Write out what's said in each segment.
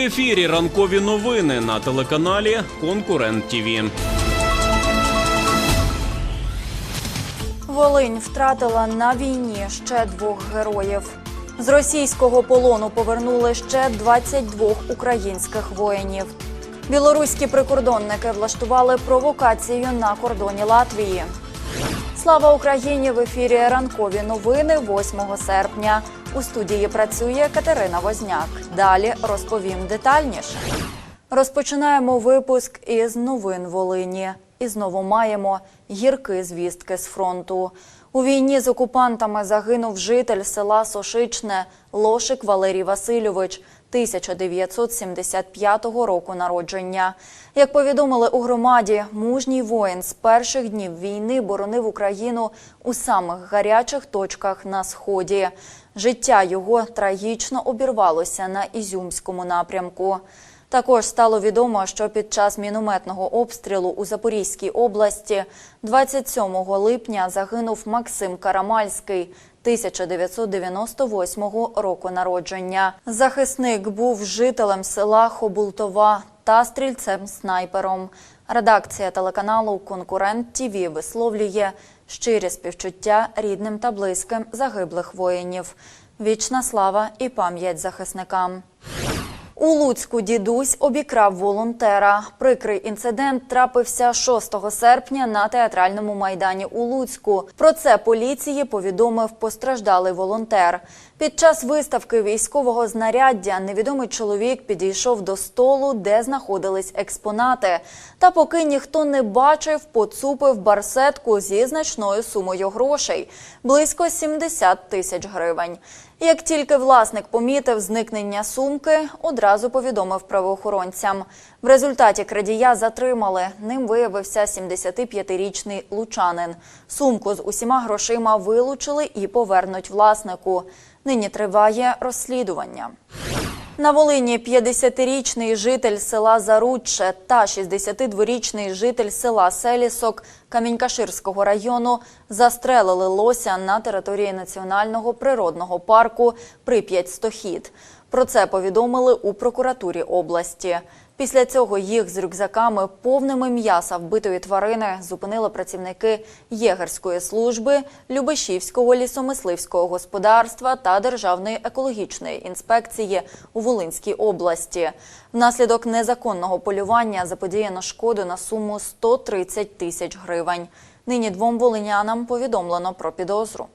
Ефірі ранкові новини на телеканалі Конкурент ТІВІ. Волинь втратила на війні ще двох героїв. З російського полону повернули ще 22 українських воїнів. Білоруські прикордонники влаштували провокацію на кордоні Латвії. Слава Україні! В ефірі ранкові новини 8 серпня. У студії працює Катерина Возняк. Далі розповім детальніше. Розпочинаємо випуск із новин Волині. І знову маємо гірки звістки з фронту. У війні з окупантами загинув житель села Сошичне Лошик Валерій Васильович 1975 року народження. Як повідомили у громаді, мужній воїн з перших днів війни боронив Україну у самих гарячих точках на сході. Життя його трагічно обірвалося на Ізюмському напрямку. Також стало відомо, що під час мінометного обстрілу у Запорізькій області 27 липня загинув Максим Карамальський 1998 року народження. Захисник був жителем села Хобултова та стрільцем-снайпером. Редакція телеканалу Конкурент ТІВІ висловлює щирі співчуття рідним та близьким загиблих воїнів. Вічна слава і пам'ять захисникам. У Луцьку дідусь обікрав волонтера. Прикрий інцидент трапився 6 серпня на театральному майдані у Луцьку. Про це поліції повідомив постраждалий волонтер. Під час виставки військового знаряддя невідомий чоловік підійшов до столу, де знаходились експонати. Та поки ніхто не бачив, поцупив барсетку зі значною сумою грошей близько 70 тисяч гривень. Як тільки власник помітив зникнення сумки, одразу повідомив правоохоронцям. В результаті крадія затримали. Ним виявився 75-річний лучанин. Сумку з усіма грошима вилучили і повернуть власнику. Нині триває розслідування. На Волині 50-річний житель села Заручче та 62-річний житель села Селісок Камінькаширського району застрелили лося на території національного природного парку Прип'ять-Стохід. Про це повідомили у прокуратурі області. Після цього їх з рюкзаками, повними м'яса вбитої тварини, зупинили працівники єгерської служби, Любешівського лісомисливського господарства та Державної екологічної інспекції у Волинській області. Внаслідок незаконного полювання заподіяно шкоду на суму 130 тисяч гривень. Нині двом волинянам повідомлено про підозру.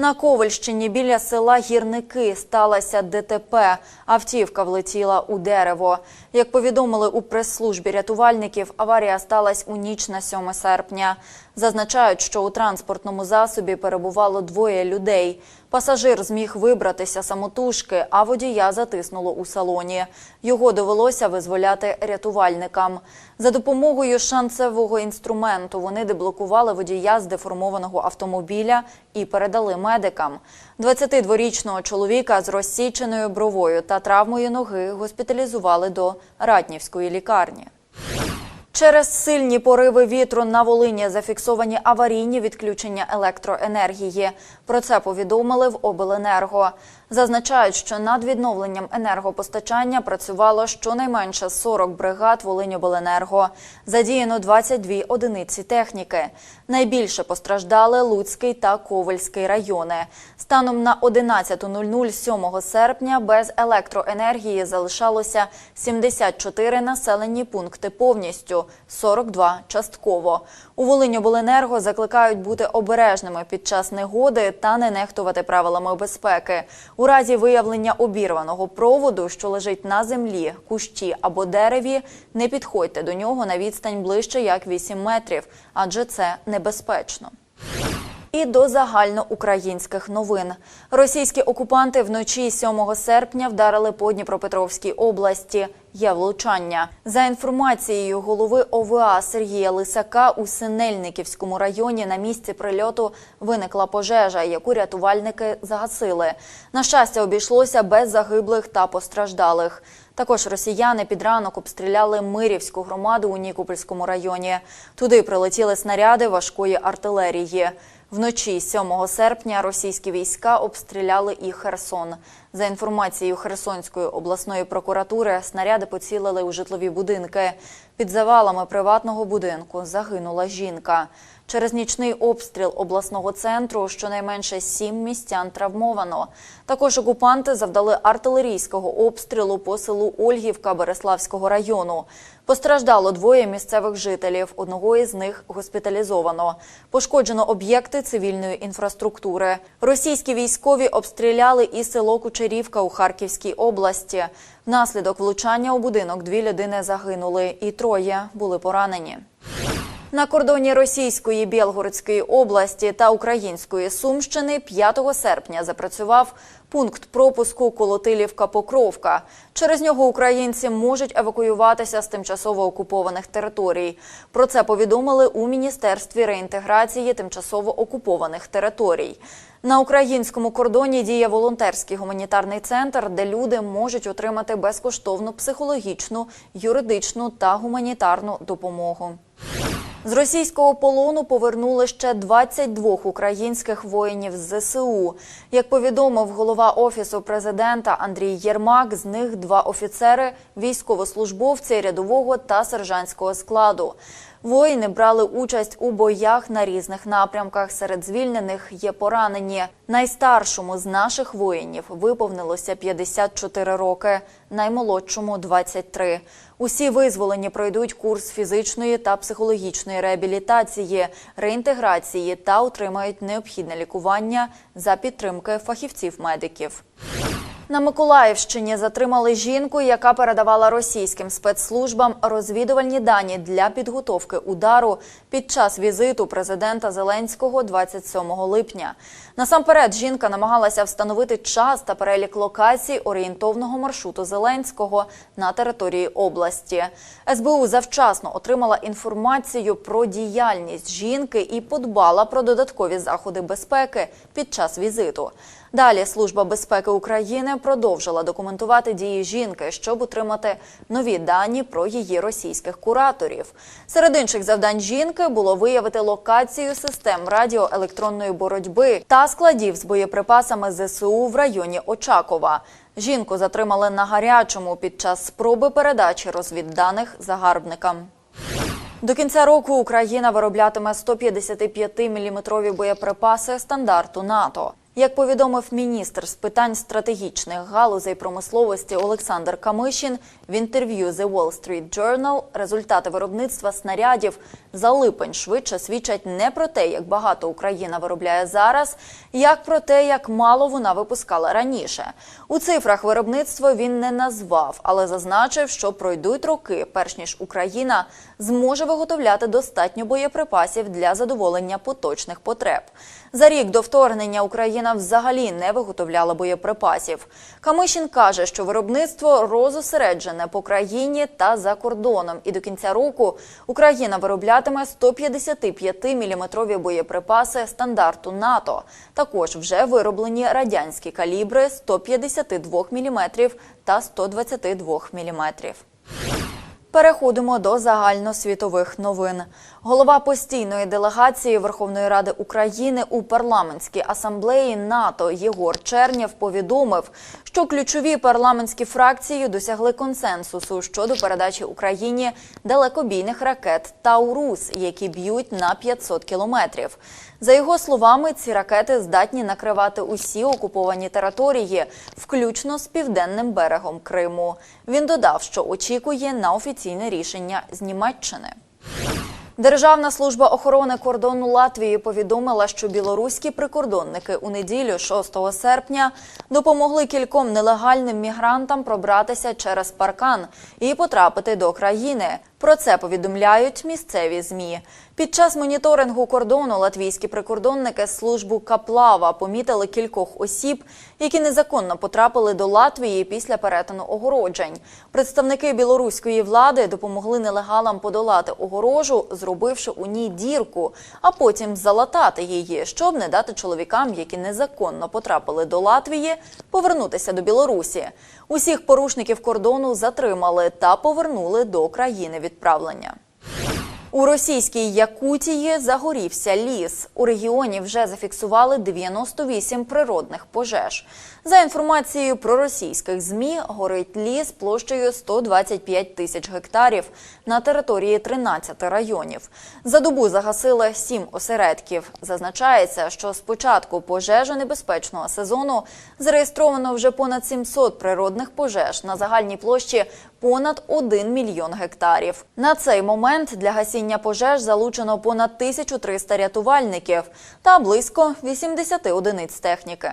На Ковальщині біля села Гірники сталося ДТП. Автівка влетіла у дерево. Як повідомили у прес-службі рятувальників, аварія сталася у ніч на 7 серпня. Зазначають, що у транспортному засобі перебувало двоє людей. Пасажир зміг вибратися самотужки, а водія затиснуло у салоні. Його довелося визволяти рятувальникам. За допомогою шанцевого інструменту вони деблокували водія з деформованого автомобіля і передали медикам. 22-річного чоловіка з розсіченою бровою та травмою ноги госпіталізували до Ратнівської лікарні. Через сильні пориви вітру на Волині зафіксовані аварійні відключення електроенергії. Про це повідомили в Обленерго. Зазначають, що над відновленням енергопостачання працювало щонайменше 40 бригад Волиньобленерго. Задіяно 22 одиниці техніки. Найбільше постраждали Луцький та Ковальський райони. Станом на 11.00 7 серпня без електроенергії залишалося 74 населені пункти повністю, 42 частково. У Волиньобленерго закликають бути обережними під час негоди та не нехтувати правилами безпеки. У разі виявлення обірваного проводу, що лежить на землі, кущі або дереві, не підходьте до нього на відстань ближче як 8 метрів, адже це небезпечно. І до загальноукраїнських новин. Російські окупанти вночі 7 серпня вдарили по Дніпропетровській області. Є влучання. За інформацією голови ОВА Сергія Лисака, у Синельниківському районі на місці прильоту виникла пожежа, яку рятувальники загасили. На щастя, обійшлося без загиблих та постраждалих. Також росіяни під ранок обстріляли Мирівську громаду у Нікопольському районі. Туди прилетіли снаряди важкої артилерії. Вночі 7 серпня російські війська обстріляли і Херсон. За інформацією Херсонської обласної прокуратури, снаряди поцілили у житлові будинки. Під завалами приватного будинку загинула жінка. Через нічний обстріл обласного центру щонайменше сім містян травмовано. Також окупанти завдали артилерійського обстрілу по селу Ольгівка Береславського району. Постраждало двоє місцевих жителів. Одного із них госпіталізовано. Пошкоджено об'єкти цивільної інфраструктури. Російські військові обстріляли і село Кучерівка у Харківській області. Внаслідок влучання у будинок дві людини загинули, і троє були поранені. На кордоні Російської Білгородської області та Української Сумщини 5 серпня запрацював пункт пропуску Колотилівка-Покровка. Через нього українці можуть евакуюватися з тимчасово окупованих територій. Про це повідомили у Міністерстві реінтеграції тимчасово окупованих територій. На українському кордоні діє волонтерський гуманітарний центр, де люди можуть отримати безкоштовну психологічну, юридичну та гуманітарну допомогу. З російського полону повернули ще 22 українських воїнів з ЗСУ. Як повідомив голова офісу президента Андрій Єрмак, з них два офіцери, військовослужбовці рядового та сержантського складу. Воїни брали участь у боях на різних напрямках. Серед звільнених є поранені. Найстаршому з наших воїнів виповнилося 54 роки, наймолодшому 23. Усі визволені пройдуть курс фізичної та психологічної реабілітації, реінтеграції та отримають необхідне лікування за підтримки фахівців-медиків. На Миколаївщині затримали жінку, яка передавала російським спецслужбам розвідувальні дані для підготовки удару під час візиту президента Зеленського 27 липня. Насамперед, жінка намагалася встановити час та перелік локацій орієнтовного маршруту Зеленського на території області. СБУ завчасно отримала інформацію про діяльність жінки і подбала про додаткові заходи безпеки під час візиту. Далі Служба безпеки України продовжила документувати дії жінки, щоб отримати нові дані про її російських кураторів. Серед інших завдань жінки було виявити локацію систем радіоелектронної боротьби та складів з боєприпасами ЗСУ в районі Очакова. Жінку затримали на гарячому під час спроби передачі розвідданих загарбникам. До кінця року Україна вироблятиме 155-мм боєприпаси стандарту НАТО. Як повідомив міністр з питань стратегічних галузей промисловості Олександр Камишін в інтерв'ю The Wall Street Journal, результати виробництва снарядів за липень швидше свідчать не про те, як багато Україна виробляє зараз, як про те, як мало вона випускала раніше. У цифрах виробництво він не назвав, але зазначив, що пройдуть роки, перш ніж Україна зможе виготовляти достатньо боєприпасів для задоволення поточних потреб. За рік до вторгнення Україна взагалі не виготовляла боєприпасів. Камишін каже, що виробництво розосереджене по країні та за кордоном, і до кінця року Україна вироблятиме 155-мм боєприпаси стандарту НАТО. Також вже вироблені радянські калібри 152 мм та 122 мм. Переходимо до загальносвітових новин. Голова постійної делегації Верховної Ради України у парламентській асамблеї НАТО Єгор Чернєв повідомив, що ключові парламентські фракції досягли консенсусу щодо передачі Україні далекобійних ракет Таурус, які б'ють на 500 кілометрів. За його словами, ці ракети здатні накривати усі окуповані території, включно з південним берегом Криму. Він додав, що очікує на офіційне рішення з Німеччини. Державна служба охорони кордону Латвії повідомила, що білоруські прикордонники у неділю, 6 серпня, допомогли кільком нелегальним мігрантам пробратися через паркан і потрапити до країни. Про це повідомляють місцеві змі. Під час моніторингу кордону латвійські прикордонники службу Каплава помітили кількох осіб, які незаконно потрапили до Латвії після перетину огороджень. Представники білоруської влади допомогли нелегалам подолати огорожу, зробивши у ній дірку, а потім залатати її, щоб не дати чоловікам, які незаконно потрапили до Латвії, повернутися до Білорусі. Усіх порушників кордону затримали та повернули до країни відправлення. У російській Якутії загорівся ліс. У регіоні вже зафіксували 98 природних пожеж. За інформацією про російських змі, горить ліс площею 125 тисяч гектарів на території 13 районів. За добу загасили 7 осередків. Зазначається, що з початку пожежонебезпечного сезону зареєстровано вже понад 700 природних пожеж на загальній площі понад 1 мільйон гектарів. На цей момент для гасіння пожеж залучено понад 1300 рятувальників та близько 80 одиниць техніки.